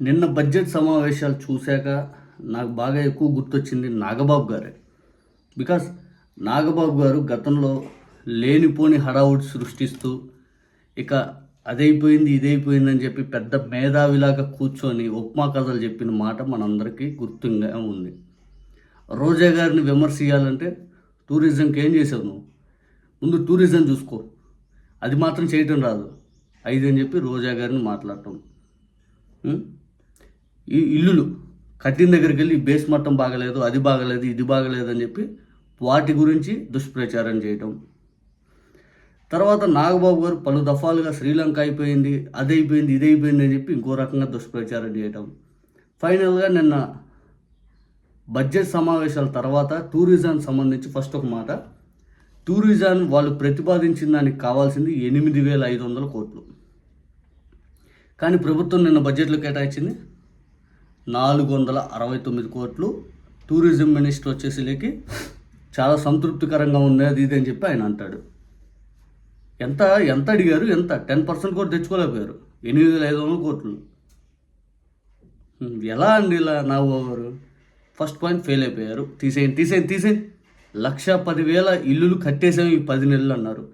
నిన్న బడ్జెట్ సమావేశాలు చూశాక నాకు బాగా ఎక్కువ గుర్తొచ్చింది నాగబాబు గారే. బికాస్ నాగబాబు గారు గతంలో లేనిపోని హడావుడి సృష్టిస్తూ ఇక అదైపోయింది ఇదైపోయింది అని చెప్పి పెద్ద మేధావిలాగా కూర్చొని ఉప్మా కథలు చెప్పిన మాట మనందరికీ గుర్తుగా ఉంది. రోజా గారిని విమర్శించాలంటే టూరిజంకి ఏం చేసావు నువ్వు? ముందు టూరిజం చూసుకో. అది మాత్రం చేయటం రాదు. ఐదు అని చెప్పి రోజా గారిని మాట్లాడటం. ఈ ఇల్లులు కట్టిన దగ్గరికి వెళ్ళి బేస్ మట్టం బాగలేదు అది బాగలేదు ఇది బాగలేదు అని చెప్పి వాటి గురించి దుష్ప్రచారం చేయటం. తర్వాత నాగబాబు గారు పలు దఫాలుగా శ్రీలంక అయిపోయింది అది అయిపోయింది ఇది అయిపోయింది అని చెప్పి ఇంకో రకంగా దుష్ప్రచారం చేయటం. ఫైనల్గా నిన్న బడ్జెట్ సమావేశాల తర్వాత టూరిజం సంబంధించి ఫస్ట్ ఒక మాట. టూరిజం వాళ్ళు ప్రతిపాదించిన దానికి కావాల్సింది ఎనిమిది వేల ఐదు వందల కోట్లు. కానీ ప్రభుత్వం నిన్న బడ్జెట్లో కేటాయించింది నాలుగు వందల అరవై తొమ్మిది కోట్లు టూరిజం మినిస్టర్ వచ్చేసరికి చాలా సంతృప్తికరంగా ఉన్నది ఇది అని చెప్పి ఆయన అంటాడు. ఎంత ఎంత అడిగారు? ఎంత? టెన్ పర్సెంట్ కూడా తెచ్చుకోలేకపోయారు. ఎనిమిది వేల ఐదు వందల కోట్లు. ఎలా అండి ఇలా నా ఓవరు ఫస్ట్ పాయింట్ ఫెయిల్ అయిపోయారు. తీసేయండి తీసేయండి తీసేయండి. లక్ష పదివేల ఇల్లులు కట్టేసాం ఈ పది నెలలు అన్నారు.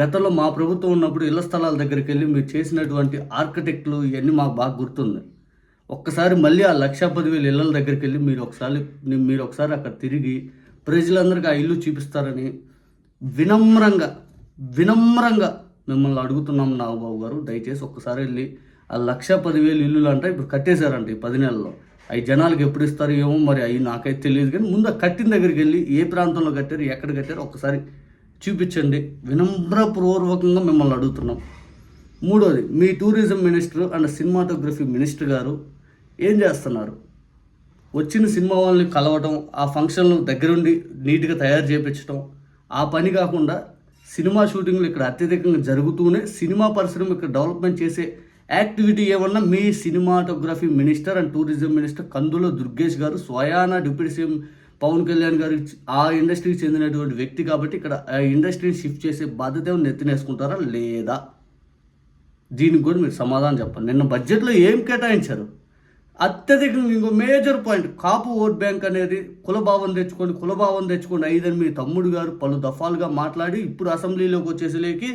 గతంలో మా ప్రభుత్వం ఉన్నప్పుడు ఇళ్ళ స్థలాల దగ్గరికి వెళ్ళి మీరు చేసినటువంటి ఆర్కిటెక్ట్లు ఇవన్నీ మాకు బాగా గుర్తుంది. ఒక్కసారి మళ్ళీ ఆ లక్ష పదివేల ఇళ్ళల దగ్గరికి వెళ్ళి మీరు ఒకసారి మీరు ఒకసారి అక్కడ తిరిగి ప్రజలందరికీ ఆ ఇల్లు చూపిస్తారని వినమ్రంగా వినమ్రంగా మిమ్మల్ని అడుగుతున్నాం నాగబాబు గారు. దయచేసి ఒక్కసారి వెళ్ళి ఆ లక్ష పదివేలు ఇల్లులు అంటే ఇప్పుడు కట్టేశారంట ఈ పది నెలల్లో. అవి జనాలకు ఎప్పుడు ఇస్తారు ఏమో మరి అవి నాకైతే తెలియదు కానీ ముందు కట్టిన దగ్గరికి వెళ్ళి ఏ ప్రాంతంలో కట్టారు ఎక్కడ కట్టారు ఒక్కసారి చూపించండి. వినమ్రపూర్వకంగా మిమ్మల్ని అడుగుతున్నాం. మూడోది మీ tourism minister and cinematography minister గారు ఏం చేస్తున్నారు? వచ్చిన సినిమా వాళ్ళని కలవటం ఆ ఫంక్షన్లు దగ్గరుండి నీట్గా తయారు చేయించడం ఆ పని కాకుండా సినిమా షూటింగ్లు ఇక్కడ అత్యధికంగా జరుగుతూనే సినిమా పరిశ్రమ ఇక్కడ డెవలప్మెంట్ చేసే యాక్టివిటీ ఏమన్నా మీ cinematography minister and tourism minister Kandula Durgesh గారు స్వయానా డిప్యూటీ సీఎం పవన్ కళ్యాణ్ గారు ఆ ఇండస్ట్రీకి చెందినటువంటి వ్యక్తి కాబట్టి ఇక్కడ ఆ ఇండస్ట్రీని షిఫ్ట్ చేసే బాధ్యత ఏమైనా నెత్తినేసుకుంటారా లేదా? దీనికి కూడా మీరు సమాధానం చెప్పండి. నిన్న బడ్జెట్లో ఏం కేటాయించారు? అత్యధికంగా ఇంకో major point Kapu vote bank అనేది కులభావం తెచ్చుకోండి కులభావం తెచ్చుకోండి ఐదని మీ తమ్ముడు గారు పలు దఫాలుగా మాట్లాడి ఇప్పుడు అసెంబ్లీలోకి వచ్చేసరికి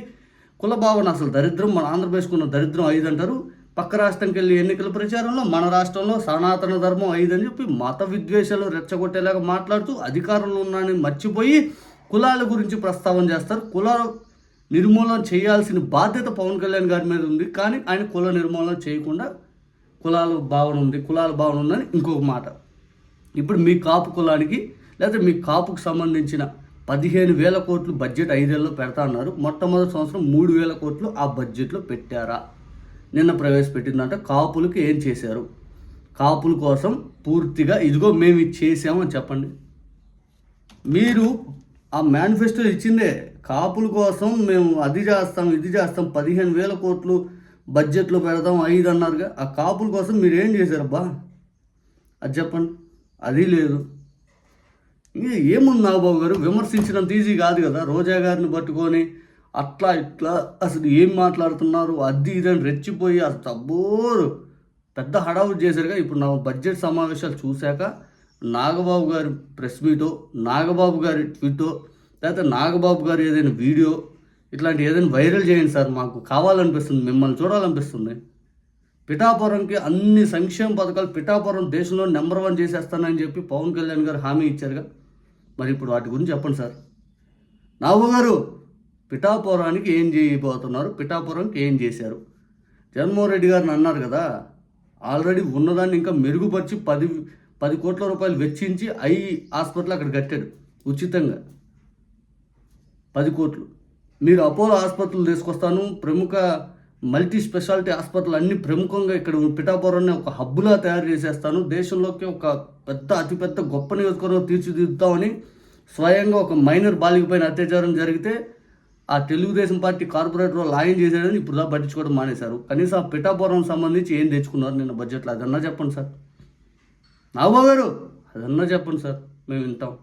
కులభావన అసలు దరిద్రం మన ఆంధ్రప్రదేశ్కు ఉన్న దరిద్రం ఐదు అంటారు పక్క రాష్ట్రంకి వెళ్ళి ఎన్నికల ప్రచారంలో మన రాష్ట్రంలో సనాతన ధర్మం ఐదని చెప్పి మత విద్వేషాలు రెచ్చగొట్టేలాగా మాట్లాడుతూ అధికారంలో ఉన్నాని మర్చిపోయి కులాల గురించి ప్రస్తావన చేస్తారు. కుల నిర్మూలన చేయాల్సిన బాధ్యత పవన్ కళ్యాణ్ గారి మీద ఉంది. కానీ ఆయన కుల నిర్మూలన చేయకుండా కులాలు భావన ఉంది కులాల భావన ఉందని ఇంకొక మాట. ఇప్పుడు మీ కాపు కులానికి లేకపోతే మీ కాపుకు సంబంధించిన పదిహేను వేల కోట్లు బడ్జెట్ ఐదేళ్ళలో పెడతా అన్నారు. మొట్టమొదటి సంవత్సరం మూడు వేల కోట్లు ఆ బడ్జెట్లో పెట్టారా? నిన్న ప్రవేశపెట్టిందంటే కాపులకు ఏం చేశారు? కాపుల కోసం పూర్తిగా ఇదిగో మేము ఇది చేసామని చెప్పండి. మీరు ఆ మేనిఫెస్టో ఇచ్చిందే కాపుల కోసం మేము అది చేస్తాం ఇది చేస్తాం పదిహేను వేల కోట్లు బడ్జెట్లో పెడతాం ఐదు అన్నారుగా. ఆ కాపుల కోసం మీరు ఏం చేశారబ్బా? అది చెప్పండి. అది లేదు. ఏముంది నాగబాబు గారు? విమర్శించినంత ఈజీ కాదు కదా. రోజా గారిని పట్టుకొని అట్లా ఇట్లా అసలు ఏం మాట్లాడుతున్నారు? అది ఇది అని రెచ్చిపోయి అసలు తబ్బోరు పెద్ద హడావుడి చేశారుగా. ఇప్పుడు నా బడ్జెట్ సమావేశాలు చూశాక నాగబాబు గారి ప్రెస్ మీటో నాగబాబు గారి ట్వీటో లేకపోతే నాగబాబు గారు ఏదైనా వీడియో ఇట్లాంటి ఏదైనా వైరల్ చేయండి సార్. మాకు కావాలనిపిస్తుంది మిమ్మల్ని చూడాలనిపిస్తుంది. పిఠాపురంకి అన్ని సంక్షేమ పథకాలు పిఠాపురం దేశంలో నెంబర్ వన్ చేసేస్తానని చెప్పి పవన్ కళ్యాణ్ గారు హామీ ఇచ్చారుగా. మరి ఇప్పుడు వాటి గురించి చెప్పండి సార్. నావు గారు పిఠాపురానికి ఏం చేయబోతున్నారు? పిఠాపురంకి ఏం చేశారు? జగన్మోహన్ రెడ్డి గారిని అన్నారు కదా ఆల్రెడీ ఉన్నదాన్ని ఇంకా మెరుగుపరిచి పది పది కోట్ల రూపాయలు వెచ్చించి ఐ హాస్పిటల్ అక్కడ కట్టాడు ఉచితంగా. పది కోట్లు. మీరు అపోలో ఆసుపత్రులు తీసుకొస్తాను. ప్రముఖ మల్టీ స్పెషాలిటీ ఆసుపత్రులు అన్ని ప్రముఖంగా ఇక్కడ పిఠాపురాన్ని ఒక హబ్బులా తయారు చేసేస్తాను. దేశంలోకి ఒక పెద్ద అతిపెద్ద గొప్ప నియోజకవర్గం తీర్చిదిద్దుతామని స్వయంగా ఒక మైనర్ బాలికపైన అత్యాచారం జరిగితే ఆ తెలుగుదేశం పార్టీ కార్పొరేటర్ వాళ్ళు ఆయన చేశాడని ఇప్పుడు దా పట్టించుకోవడం మానేశారు. కనీసం ఆ పిఠాపురం సంబంధించి ఏం తెచ్చుకున్నారు? నిన్న బడ్జెట్లో అదన్నా చెప్పండి సార్. నాగబాబు గారు అదన్నా చెప్పండి సార్. మేము వింటాం.